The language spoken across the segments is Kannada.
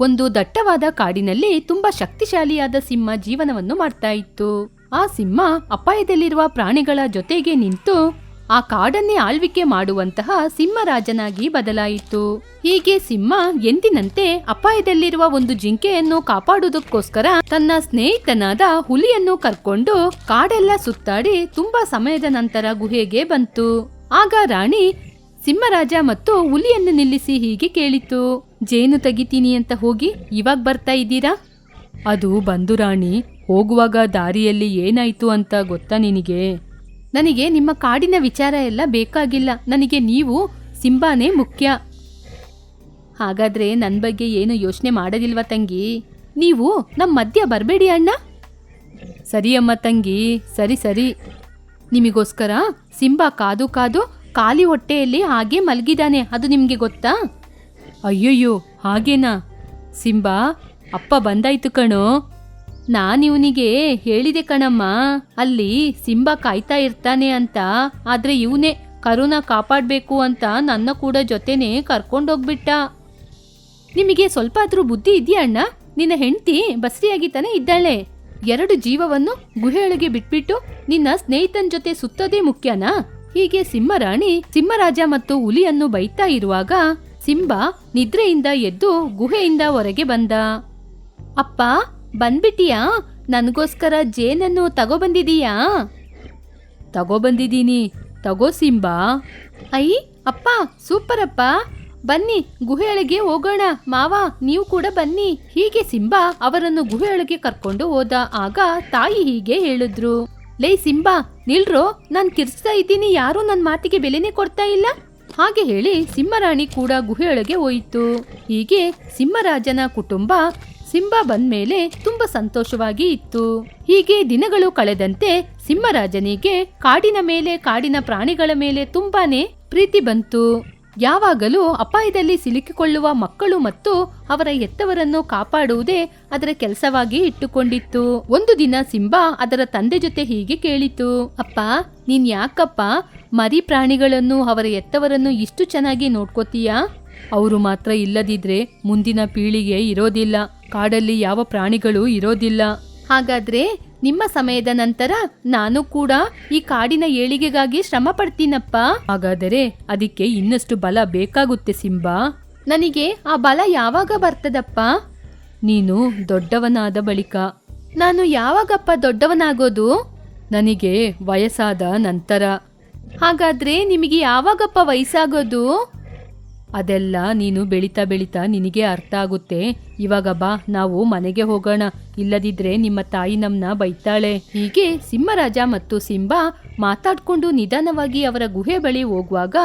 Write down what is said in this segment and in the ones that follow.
ಒಂದು ದಟ್ಟವಾದ ಕಾಡಿನಲ್ಲಿ ತುಂಬಾ ಶಕ್ತಿಶಾಲಿಯಾದ ಸಿಂಹ ಜೀವನವನ್ನು ಮಾಡ್ತಾ ಇತ್ತು. ಆ ಸಿಂಹ ಅಪಾಯದಲ್ಲಿರುವ ಪ್ರಾಣಿಗಳ ಜೊತೆಗೆ ನಿಂತು ಆ ಕಾಡನ್ನೇ ಆಳ್ವಿಕೆ ಮಾಡುವಂತಹ ಸಿಂಹರಾಜನಾಗಿ ಬದಲಾಯಿತು. ಹೀಗೆ ಸಿಂಹ ಎಂದಿನಂತೆ ಅಪಾಯದಲ್ಲಿರುವ ಒಂದು ಜಿಂಕೆಯನ್ನು ಕಾಪಾಡುವುದಕ್ಕೋಸ್ಕರ ತನ್ನ ಸ್ನೇಹಿತನಾದ ಹುಲಿಯನ್ನು ಕರ್ಕೊಂಡು ಕಾಡೆಲ್ಲ ಸುತ್ತಾಡಿ ತುಂಬಾ ಸಮಯದ ನಂತರ ಗುಹೆಗೆ ಬಂತು. ಆಗ ರಾಣಿ ಸಿಂಹರಾಜ ಮತ್ತು ಹುಲಿಯನ್ನು ನಿಲ್ಲಿಸಿ ಹೀಗೆ ಕೇಳಿತು. ಜೇನು ತೆಗಿತೀನಿ ಅಂತ ಹೋಗಿ ಇವಾಗ ಬರ್ತಾ ಇದ್ದೀರಾ? ಅದು ಬಂದು ರಾಣಿ, ಹೋಗುವಾಗ ದಾರಿಯಲ್ಲಿ ಏನಾಯ್ತು ಅಂತ ಗೊತ್ತಾ ನಿನಗೆ? ನನಗೆ ನಿಮ್ಮ ಕಾಡಿನ ವಿಚಾರ ಎಲ್ಲ ಬೇಕಾಗಿಲ್ಲ. ನನಗೆ ನೀವು ಸಿಂಬಾನೇ ಮುಖ್ಯ. ಹಾಗಾದ್ರೆ ನನ್ನ ಬಗ್ಗೆ ಏನು ಯೋಚನೆ ಮಾಡೋದಿಲ್ವಾ ತಂಗಿ? ನೀವು ನಮ್ಮ ಮಧ್ಯ ಬರಬೇಡಿ ಅಣ್ಣ. ಸರಿ ಅಮ್ಮ ತಂಗಿ, ಸರಿ ಸರಿ. ನಿಮಗೋಸ್ಕರ ಸಿಂಬಾ ಕಾದು ಕಾದು ಖಾಲಿ ಹೊಟ್ಟೆಯಲ್ಲಿ ಹಾಗೆ ಮಲಗಿದಾನೆ. ಅದು ನಿಮಗೆ ಗೊತ್ತಾ? ಅಯ್ಯಯ್ಯೋ, ಹಾಗೇನಾ? ಸಿಂಬಾ, ಅಪ್ಪ ಬಂದಾಯ್ತು ಕಣೋ. ನಾನಿವನಿಗೆ ಹೇಳಿದೆ ಕಣಮ್ಮ. ಅಲ್ಲಿ ಸಿಂಬಾ ಕಾಯ್ತಾ ಇರ್ತಾನೆ ಅಂತ. ಆದ್ರೆ ಇವನೇ ಕರುನ ಕಾಪಾಡಬೇಕು ಅಂತ ನನ್ನ ಕೂಡ ಜೊತೆನೆ ಕರ್ಕೊಂಡೋಗ್ಬಿಟ್ಟ. ನಿಮಗೆ ಸ್ವಲ್ಪ ಆದ್ರೂ ಬುದ್ಧಿ ಇದೆಯಾ ಅಣ್ಣ? ನಿನ್ನ ಹೆಂಡತಿ ಬಸರಿಯಾಗಿ ತಾನೇ ಇದ್ದಾಳೆ. ಎರಡು ಜೀವವನ್ನು ಗುಹೆಯೊಳಗೆ ಬಿಟ್ಬಿಟ್ಟು ನಿನ್ನ ಸ್ನೇಹಿತನ ಜೊತೆ ಸುತ್ತೋದೇ ಮುಖ್ಯನಾ? ಹೀಗೆ ಸಿಂಹರಾಣಿ, ಸಿಂಹರಾಜ ಮತ್ತು ಹುಲಿಯನ್ನು ಬೈತಾ ಇರುವಾಗ ಸಿಂಬಾ ನಿದ್ರೆಯಿಂದ ಎದ್ದು ಗುಹೆಯಿಂದ ಹೊರಗೆ ಬಂದ. ಅಪ್ಪ, ಬಂದ್ಬಿಟ್ಟಿಯಾ? ನನಗೋಸ್ಕರ ಜೇನನ್ನು ತಗೊಬಂದಿದೀಯಾ? ತಗೊಬಂದಿದ್ದೀನಿ ತಗೋ ಸಿಂಬಾ. ಅಯ್ಯ ಅಪ್ಪ ಸೂಪರ್ ಅಪ್ಪ ಬನ್ನಿ, ಗುಹೆಯೊಳಗೆ ಹೋಗೋಣ. ಮಾವ, ನೀವು ಕೂಡ ಬನ್ನಿ. ಹೀಗೆ ಸಿಂಬಾ ಅವರನ್ನು ಗುಹೆಯೊಳಗೆ ಕರ್ಕೊಂಡು ಹೋದ ಆಗ ತಾಯಿ ಹೀಗೆ ಹೇಳಿದ್ರು. ಲೇ ಸಿಂಬಾ, ನಿಲ್ರೋ, ನಾನು ಕಿರ್ಸ್ತಾ ಇದ್ದೀನಿ. ಯಾರೂ ನನ್ನ ಮಾತಿಗೆ ಬೆಲೆನೇ ಕೊಡ್ತಾ ಇಲ್ಲ. ಹಾಗೆ ಹೇಳಿ ಸಿಂಹರಾಣಿ ಕೂಡ ಗುಹೆಯೊಳಗೆ ಹೋಯಿತು. ಹೀಗೆ ಸಿಂಹರಾಜನ ಕುಟುಂಬ ಸಿಂಬಾ ಬಂದ್ಮೇಲೆ ತುಂಬಾ ಸಂತೋಷವಾಗಿ ಇತ್ತು. ಹೀಗೆ ದಿನಗಳು ಕಳೆದಂತೆ ಸಿಂಹರಾಜನಿಗೆ ಕಾಡಿನ ಮೇಲೆ ಕಾಡಿನ ಪ್ರಾಣಿಗಳ ಮೇಲೆ ತುಂಬಾನೇ ಪ್ರೀತಿ ಬಂತು. ಯಾವಾಗಲೂ ಅಪಾಯದಲ್ಲಿ ಸಿಲುಕಿಕೊಳ್ಳುವ ಮಕ್ಕಳು ಮತ್ತು ಅವರ ಎತ್ತವರನ್ನು ಕಾಪಾಡುವುದೇ ಅದರ ಕೆಲಸವಾಗಿ ಇಟ್ಟುಕೊಂಡಿತ್ತು. ಒಂದು ದಿನ ಸಿಂಬಾ ಅದರ ತಂದೆ ಜೊತೆ ಹೀಗೆ ಕೇಳಿತು, ಅಪ್ಪ, ನೀನ್ ಯಾಕಪ್ಪ ಮರಿ ಪ್ರಾಣಿಗಳನ್ನು ಅವರ ಎತ್ತವರನ್ನು ಇಷ್ಟು ಚೆನ್ನಾಗಿ ನೋಡ್ಕೋತೀಯಾ? ಅವರು ಮಾತ್ರ ಇಲ್ಲದಿದ್ರೆ ಮುಂದಿನ ಪೀಳಿಗೆ ಇರೋದಿಲ್ಲ. ಕಾಡಲ್ಲಿ ಯಾವ ಪ್ರಾಣಿಗಳು ಇರೋದಿಲ್ಲ. ಹಾಗಾದ್ರೆ ನಿಮ್ಮ ಸಮಯದ ನಂತರ ನಾನು ಕೂಡ ಈ ಕಾಡಿನ ಏಳಿಗೆಗಾಗಿ ಶ್ರಮ ಪಡ್ತೀನಪ್ಪ. ಹಾಗಾದರೆ ಅದಕ್ಕೆ ಇನ್ನಷ್ಟು ಬಲ ಬೇಕಾಗುತ್ತೆ ಸಿಂಬಾ. ನನಗೆ ಆ ಬಲ ಯಾವಾಗ ಬರ್ತದಪ್ಪ? ನೀನು ದೊಡ್ಡವನಾದ ಬಳಿಕ. ನಾನು ಯಾವಾಗಪ್ಪ ದೊಡ್ಡವನಾಗೋದು? ನನಗೆ ವಯಸ್ಸಾದ ನಂತರ. ಹಾಗಾದ್ರೆ ನಿಮಗೆ ಯಾವಾಗಪ್ಪ ವಯಸ್ಸಾಗೋದು? ಅದೆಲ್ಲ ನೀನು ಬೆಳಿತಾ ಬೆಳಿತಾ ನಿನಗೆ ಅರ್ಥ ಆಗುತ್ತೆ. ಇವಾಗ ಬಾ, ನಾವು ಮನೆಗೆ ಹೋಗೋಣ. ಇಲ್ಲದಿದ್ರೆ ನಿಮ್ಮ ತಾಯಿ ನಮ್ಮನ್ನ ಬೈತಾಳೆ. ಹೀಗೆ ಸಿಂಹರಾಜ ಮತ್ತು ಸಿಂಬಾ ಮಾತಾಡ್ಕೊಂಡು ನಿಧಾನವಾಗಿ ಅವರ ಗುಹೆ ಬಳಿ ಹೋಗುವಾಗ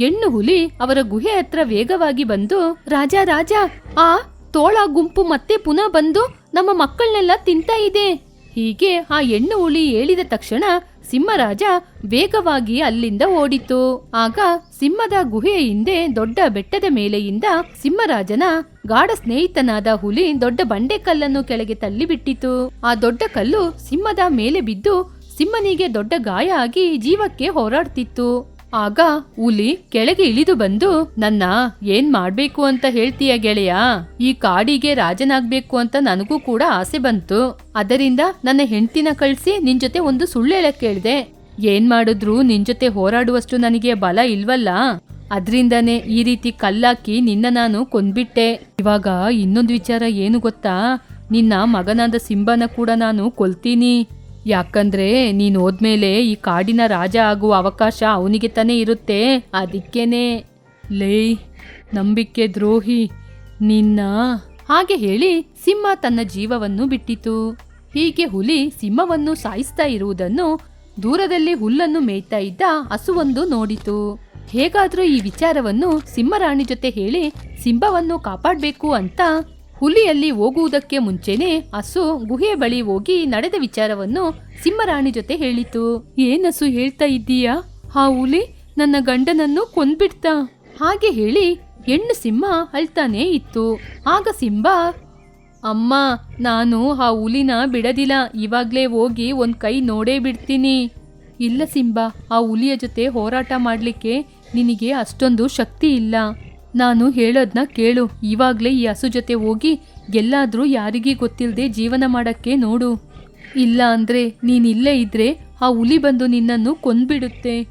ಹೆಣ್ಣು ಹುಲಿ ಅವರ ಗುಹೆ ಹತ್ರ ವೇಗವಾಗಿ ಬಂದು, ರಾಜ ರಾಜ, ಆ ತೋಳ ಗುಂಪು ಮತ್ತೆ ಪುನಃ ಬಂದು ನಮ್ಮ ಮಕ್ಕಳನ್ನೆಲ್ಲ ತಿಂತಾ ಇದೆ. ಹೀಗೆ ಆ ಹೆಣ್ಣು ಹುಲಿ ಹೇಳಿದ ತಕ್ಷಣ ಸಿಂಹರಾಜ ವೇಗವಾಗಿ ಅಲ್ಲಿಂದ ಓಡಿತು. ಆಗ ಸಿಂಹದ ಗುಹೆಯ ಹಿಂದೆ ದೊಡ್ಡ ಬೆಟ್ಟದ ಮೇಲೆಯಿಂದ ಸಿಂಹರಾಜನ ಗಾಢ ಸ್ನೇಹಿತನಾದ ಹುಲಿ ದೊಡ್ಡ ಬಂಡೆಕಲ್ಲನ್ನು ಕೆಳಗೆ ತಳ್ಳಿಬಿಟ್ಟಿತು. ಆ ದೊಡ್ಡ ಕಲ್ಲು ಸಿಂಹದ ಮೇಲೆ ಬಿದ್ದು ಸಿಂಹನಿಗೆ ದೊಡ್ಡ ಗಾಯ ಆಗಿ ಜೀವಕ್ಕೆ ಹೋರಾಡ್ತಿತ್ತು. ಆಗ ಹುಲಿ ಕೆಳಗೆ ಇಳಿದು ಬಂದು, ನನ್ನ, ಏನ್ ಮಾಡ್ಬೇಕು ಅಂತ ಹೇಳ್ತೀಯ ಗೆಳೆಯ? ಈ ಕಾಡಿಗೆ ರಾಜನಾಗ್ಬೇಕು ಅಂತ ನನಗೂ ಕೂಡ ಆಸೆ ಬಂತು. ಅದರಿಂದ ನನ್ನ ಹೆಂಡ್ತಿನ ಕಳ್ಸಿ ನಿನ್ ಜೊತೆ ಒಂದು ಸುಳ್ಳು ಹೇಳಕ್ ಕೇಳ್ದೆ. ಏನ್ ಮಾಡಿದ್ರು ನಿನ್ ಜೊತೆ ಹೋರಾಡುವಷ್ಟು ನನಗೆ ಬಲ ಇಲ್ವಲ್ಲ? ಅದ್ರಿಂದಾನೆ ಈ ರೀತಿ ಕಲ್ಲಾಕಿ ನಿನ್ನ ನಾನು ಕೊಂದ್ಬಿಟ್ಟೆ. ಇವಾಗ ಇನ್ನೊಂದು ವಿಚಾರ ಏನು ಗೊತ್ತಾ? ನಿನ್ನ ಮಗನಾದ ಸಿಂಬನ ಕೂಡ ನಾನು ಕೊಲ್ತೀನಿ. ಯಾಕಂದ್ರೆ ನೀನು ಹೋದ್ಮೇಲೆ ಈ ಕಾಡಿನ ರಾಜ ಆಗುವ ಅವಕಾಶ ಅವನಿಗೆ ತಾನೇ ಇರುತ್ತೆ. ಅದಕ್ಕೇನೆ. ಲೇ, ನಂಬಿಕೆ ದ್ರೋಹಿ. ನಿನ್ನ ಹಾಗೆ ಹೇಳಿ ಸಿಂಹ ತನ್ನ ಜೀವವನ್ನು ಬಿಟ್ಟಿತು. ಹೀಗೆ ಹುಲಿ ಸಿಂಹವನ್ನು ಸಾಯಿಸ್ತಾ ಇರುವುದನ್ನು ದೂರದಲ್ಲಿ ಹುಲ್ಲನ್ನು ಮೇಯ್ತಾ ಇದ್ದ ಹಸುವೊಂದು ನೋಡಿತು. ಹೇಗಾದರೂ ಈ ವಿಚಾರವನ್ನು ಸಿಂಹರಾಣಿ ಜೊತೆ ಹೇಳಿ ಸಿಂಹವನ್ನು ಕಾಪಾಡಬೇಕು ಅಂತ ಹುಲಿಯಲ್ಲಿ ಹೋಗುವುದಕ್ಕೆ ಮುಂಚೆನೆ ಹಸು ಗುಹೆ ಬಳಿ ಹೋಗಿ ನಡೆದ ವಿಚಾರವನ್ನು ಸಿಂಹರಾಣಿ ಜೊತೆ ಹೇಳಿತು. ಏನಸು ಹೇಳ್ತಾ ಇದ್ದೀಯಾ? ಆ ಹುಲಿ ನನ್ನ ಗಂಡನನ್ನು ಕೊಂದ್ಬಿಡ್ತಾ? ಹಾಗೆ ಹೇಳಿ ಹೆಣ್ಣು ಸಿಂಹ ಅಳ್ತಾನೇ ಇತ್ತು. ಆಗ ಸಿಂಹ ಅಮ್ಮ, ನಾನು ಆ ಹುಲಿನ ಬಿಡದಿಲ್ಲ. ಇವಾಗ್ಲೇ ಹೋಗಿ ಒಂದ್ ಕೈ ನೋಡೇ ಬಿಡ್ತೀನಿ. ಇಲ್ಲ ಸಿಂಬಾ, ಆ ಹುಲಿಯ ಜೊತೆ ಹೋರಾಟ ಮಾಡಲಿಕ್ಕೆ ನಿನಗೆ ಅಷ್ಟೊಂದು ಶಕ್ತಿ ಇಲ್ಲ. ನಾನು ಹೇಳೋದ್ನ ಕೇಳು. ಇವಾಗ್ಲೇ ಈ ಹಸು ಜೊತೆ ಹೋಗಿ ಎಲ್ಲಾದರೂ ಯಾರಿಗೂ ಗೊತ್ತಿಲ್ಲದೆ ಜೀವನ ಮಾಡಕ್ಕೆ ನೋಡು. ಇಲ್ಲ ಅಂದ್ರೆ ನೀನಿಲ್ಲೇ ಇದ್ರೆ ಆ ಹುಲಿ ಬಂದು ನಿನ್ನನ್ನು ಕೊಂದ್ಬಿಡುತ್ತೆ.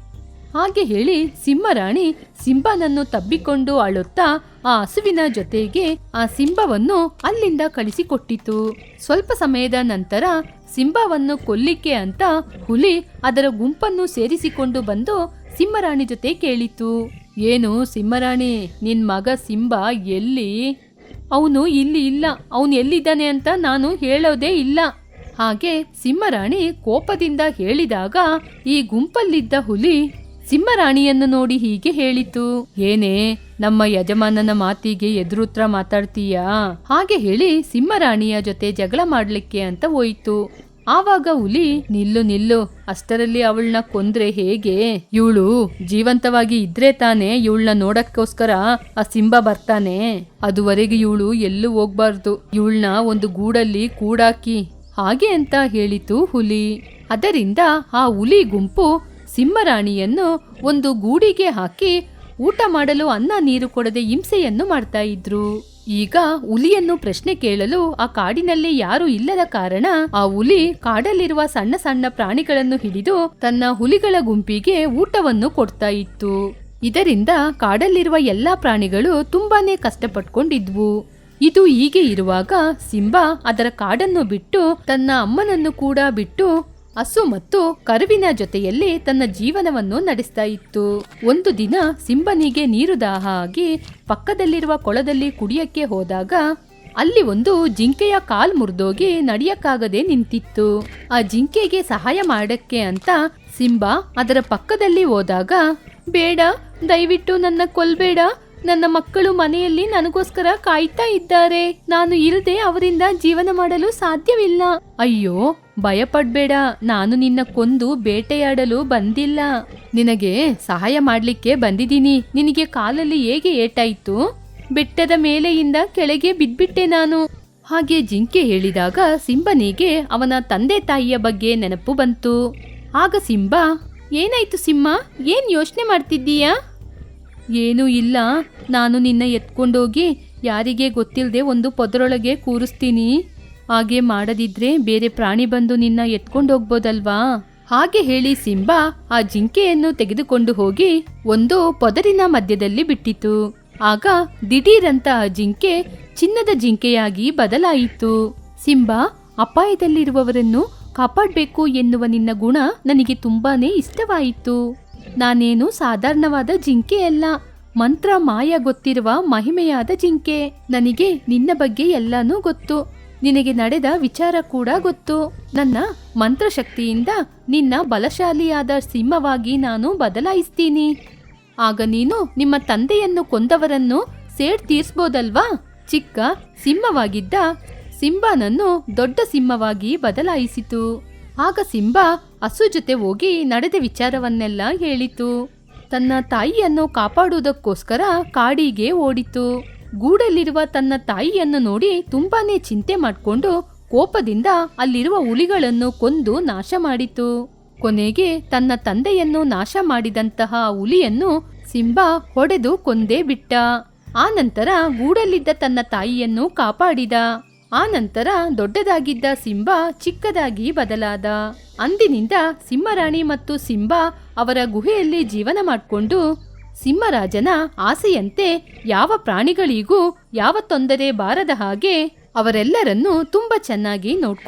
ಹಾಗೆ ಹೇಳಿ ಸಿಂಹರಾಣಿ ಸಿಂಬನನ್ನು ತಬ್ಬಿಕೊಂಡು ಅಳುತ್ತಾ ಆ ಹಸುವಿನ ಜೊತೆಗೆ ಆ ಸಿಂಬವನ್ನು ಅಲ್ಲಿಂದ ಕಳಿಸಿಕೊಟ್ಟಿತು. ಸ್ವಲ್ಪ ಸಮಯದ ನಂತರ ಸಿಂಬವನ್ನು ಕೊಲ್ಲಿಕ್ಕೆ ಅಂತ ಹುಲಿ ಅದರ ಗುಂಪನ್ನು ಸೇರಿಸಿಕೊಂಡು ಬಂದು ಸಿಂಹರಾಣಿ ಜೊತೆ ಕೇಳಿತು. ಏನು ಸಿಂಹರಾಣಿ ನಿನ್ನ ಮಗ ಸಿಂಬ ಎಲ್ಲಿ? ಅವನು ಇಲ್ಲಿ ಇಲ್ಲ. ಅವನು ಎಲ್ಲಿದ್ದಾನೆ ಅಂತ ನಾನು ಹೇಳೋದೇ ಇಲ್ಲ. ಹಾಗೆ ಸಿಂಹರಾಣಿ ಕೋಪದಿಂದ ಹೇಳಿದಾಗ ಈ ಗುಂಪಲ್ಲಿದ್ದ ಹುಲಿ ಸಿಂಹರಾಣಿಯನ್ನು ನೋಡಿ ಹೀಗೆ ಹೇಳಿತು. ಏನೇ, ನಮ್ಮ ಯಜಮಾನನ ಮಾತಿಗೆ ಎದುರುತ್ರ ಮಾತಾಡ್ತೀಯಾ? ಹಾಗೆ ಹೇಳಿ ಸಿಂಹರಾಣಿಯ ಜೊತೆ ಜಗಳ ಮಾಡಲಿಕ್ಕೆ ಅಂತ ಹೋಯಿತು. ಆವಾಗ ಹುಲಿ, ನಿಲ್ಲು ನಿಲ್ಲು. ಅಷ್ಟರಲ್ಲಿ ಅವಳನ್ನ ಕೊಂದ್ರೆ ಹೇಗೆ? ಇವಳು ಜೀವಂತವಾಗಿ ಇದ್ರೆ ತಾನೇ ಇವಳನ್ನ ನೋಡಕ್ಕೋಸ್ಕರ ಆ ಸಿಂಬ ಬರ್ತಾನೆ. ಅದುವರೆಗೆ ಇವಳು ಎಲ್ಲೂ ಹೋಗ್ಬಾರ್ದು. ಇವಳನ್ನ ಒಂದು ಗೂಡಲ್ಲಿ ಕೂಡಾಕಿ. ಹಾಗೆ ಅಂತ ಹೇಳಿತು ಹುಲಿ. ಅದರಿಂದ ಆ ಹುಲಿ ಗುಂಪು ಸಿಂಹರಾಣಿಯನ್ನು ಒಂದು ಗೂಡಿಗೆ ಹಾಕಿ ಊಟ ಮಾಡಲು ಅನ್ನ, ನೀರು ಕೊಡದೆ ಹಿಂಸೆಯನ್ನು ಮಾಡ್ತಾ ಇದ್ರು. ಈಗ ಹುಲಿಯನ್ನು ಪ್ರಶ್ನೆ ಕೇಳಲು ಆ ಕಾಡಿನಲ್ಲಿ ಯಾರು ಇಲ್ಲದ ಕಾರಣ ಆ ಹುಲಿ ಕಾಡಲ್ಲಿರುವ ಸಣ್ಣ ಸಣ್ಣ ಪ್ರಾಣಿಗಳನ್ನು ಹಿಡಿದು ತನ್ನ ಹುಲಿಗಳ ಗುಂಪಿಗೆ ಊಟವನ್ನು ಕೊಡ್ತಾ ಇತ್ತು. ಇದರಿಂದ ಕಾಡಲ್ಲಿರುವ ಎಲ್ಲಾ ಪ್ರಾಣಿಗಳು ತುಂಬಾನೇ ಕಷ್ಟಪಟ್ಕೊಂಡಿದ್ವು. ಇದು ಹೀಗೆ ಇರುವಾಗ ಸಿಂಬಾ ಅದರ ಕಾಡನ್ನು ಬಿಟ್ಟು ತನ್ನ ಅಮ್ಮನನ್ನು ಕೂಡ ಬಿಟ್ಟು ಹಸು ಮತ್ತು ಕರುವಿನ ಜೊತೆಯಲ್ಲಿ ತನ್ನ ಜೀವನವನ್ನು ನಡೆಸ್ತಾ ಇತ್ತು. ಒಂದು ದಿನ ಸಿಂಬನಿಗೆ ನೀರು ದಾಹ ಆಗಿ ಪಕ್ಕದಲ್ಲಿರುವ ಕೊಳದಲ್ಲಿ ಕುಡಿಯಕ್ಕೆ ಹೋದಾಗ ಅಲ್ಲಿ ಒಂದು ಜಿಂಕೆಯ ಕಾಲ್ ಮುರಿದೋಗಿ ನಡೆಯಕ್ಕಾಗದೆ ನಿಂತಿತ್ತು. ಆ ಜಿಂಕೆಗೆ ಸಹಾಯ ಮಾಡಕ್ಕೆ ಅಂತ ಸಿಂಬ ಅದರ ಪಕ್ಕದಲ್ಲಿ ಹೋದಾಗ, ಬೇಡ, ದಯವಿಟ್ಟು ನನ್ನ ಕೊಲ್ಬೇಡ ನನ್ನ ಮಕ್ಕಳು ಮನೆಯಲ್ಲಿ ನನಗೋಸ್ಕರ ಕಾಯ್ತಾ ಇದ್ದಾರೆ. ನಾನು ಇಲ್ಲದೆ ಅವರಿಂದ ಜೀವನ ಮಾಡಲು ಸಾಧ್ಯವಿಲ್ಲ. ಅಯ್ಯೋ, ಭಯಪಡ್ಬೇಡ. ನಾನು ನಿನ್ನ ಕೊಂದು ಬೇಟೆಯಾಡಲು ಬಂದಿಲ್ಲ. ನಿನಗೆ ಸಹಾಯ ಮಾಡ್ಲಿಕ್ಕೆ ಬಂದಿದ್ದೀನಿ. ನಿನಗೆ ಕಾಲಲ್ಲಿ ಹೇಗೆ ಏಟಾಯ್ತು? ಬೆಟ್ಟದ ಮೇಲೆಯಿಂದ ಕೆಳಗೆ ಬಿದ್ಬಿಟ್ಟೆ ನಾನು. ಹಾಗೆ ಜಿಂಕೆ ಹೇಳಿದಾಗ ಸಿಂಬನಿಗೆ ಅವನ ತಂದೆ ತಾಯಿಯ ಬಗ್ಗೆ ನೆನಪು ಬಂತು. ಆಗ ಸಿಂಬ, ಏನಾಯ್ತು ಸಿಂಹ? ಏನ್ ಯೋಚನೆ ಮಾಡ್ತಿದ್ದೀಯಾ? ಏನೂ ಇಲ್ಲ. ನಾನು ನಿನ್ನ ಎತ್ಕೊಂಡೋಗಿ ಯಾರಿಗೆ ಗೊತ್ತಿಲ್ಲದೆ ಒಂದು ಪೊದರೊಳಗೆ ಕೂರಿಸ್ತೀನಿ. ಹಾಗೆ ಮಾಡದಿದ್ರೆ ಬೇರೆ ಪ್ರಾಣಿ ಬಂದು ನಿನ್ನ ಎತ್ಕೊಂಡೋಗ್ಬೋದಲ್ವಾ? ಹಾಗೆ ಹೇಳಿ ಸಿಂಬಾ ಆ ಜಿಂಕೆಯನ್ನು ತೆಗೆದುಕೊಂಡು ಹೋಗಿ ಒಂದು ಪೊದರಿನ ಮಧ್ಯದಲ್ಲಿ ಬಿಟ್ಟಿತು. ಆಗ ದಿಢೀರಂತ ಆ ಜಿಂಕೆ ಚಿನ್ನದ ಜಿಂಕೆಯಾಗಿ ಬದಲಾಯಿತು. ಸಿಂಬಾ, ಅಪಾಯದಲ್ಲಿರುವವರನ್ನು ಕಾಪಾಡಬೇಕು ಎನ್ನುವ ನಿನ್ನ ಗುಣ ನನಗೆ ತುಂಬಾನೇ ಇಷ್ಟವಾಯಿತು. ನಾನೇನು ಸಾಧಾರಣವಾದ ಜಿಂಕೆಯಲ್ಲ ಮಂತ್ರ ಮಾಯ ಗೊತ್ತಿರುವ ಮಹಿಮೆಯಾದ ಜಿಂಕೆ. ನನಗೆ ನಿನ್ನ ಬಗ್ಗೆ ಎಲ್ಲಾನೂ ಗೊತ್ತು. ನಿನಗೆ ನಡೆದ ವಿಚಾರ ಕೂಡ ಗೊತ್ತು. ನನ್ನ ಮಂತ್ರಶಕ್ತಿಯಿಂದ ನಿನ್ನ ಬಲಶಾಲಿಯಾದ ಸಿಂಹವಾಗಿ ನಾನು ಬದಲಾಯಿಸ್ತೀನಿ. ಆಗ ನೀನು ನಿಮ್ಮ ತಂದೆಯನ್ನು ಕೊಂದವರನ್ನು ಸೇಡ್ ತೀರ್ಸ್ಬೋದಲ್ವಾ? ಚಿಕ್ಕ ಸಿಂಹವಾಗಿದ್ದ ಸಿಂಬಾನನ್ನು ದೊಡ್ಡ ಸಿಂಹವಾಗಿ ಬದಲಾಯಿಸಿತು. ಆಗ ಸಿಂಬ ಹಸು ಜೊತೆ ಹೋಗಿ ನಡೆದ ವಿಚಾರವನ್ನೆಲ್ಲ ಹೇಳಿತು. ತನ್ನ ತಾಯಿಯನ್ನು ಕಾಪಾಡುವುದಕ್ಕೋಸ್ಕರ ಕಾಡಿಗೆ ಓಡಿತು. ಗೂಡಲ್ಲಿರುವ ತನ್ನ ತಾಯಿಯನ್ನು ನೋಡಿ ತುಂಬಾನೇ ಚಿಂತೆ ಮಾಡಿಕೊಂಡು ಕೋಪದಿಂದ ಅಲ್ಲಿರುವ ಹುಲಿಗಳನ್ನು ಕೊಂದು ನಾಶ ಮಾಡಿತು. ಕೊನೆಗೆ ತನ್ನ ತಂದೆಯನ್ನು ನಾಶ ಮಾಡಿದಂತಹ ಹುಲಿಯನ್ನು ಸಿಂಬಾ ಹೊಡೆದು ಕೊಂದೇ ಬಿಟ್ಟ. ಆ ನಂತರ ಗೂಡಲ್ಲಿದ್ದ ತನ್ನ ತಾಯಿಯನ್ನು ಕಾಪಾಡಿದ. ಆ ನಂತರ ದೊಡ್ಡದಾಗಿದ್ದ ಸಿಂಬ ಚಿಕ್ಕದಾಗಿ ಬದಲಾದ. ಅಂದಿನಿಂದ ಸಿಂಹರಾಣಿ ಮತ್ತು ಸಿಂಬ ಅವರ ಗುಹೆಯಲ್ಲಿ ಜೀವನ ಮಾಡಿಕೊಂಡು ಸಿಂಹರಾಜನ ಆಸೆಯಂತೆ ಯಾವ ಪ್ರಾಣಿಗಳಿಗೂ ಯಾವ ತೊಂದರೆ ಬಾರದ ಹಾಗೆ ಅವರೆಲ್ಲರನ್ನೂ ತುಂಬ ಚೆನ್ನಾಗಿ ನೋಡ್ಕೊಂಡು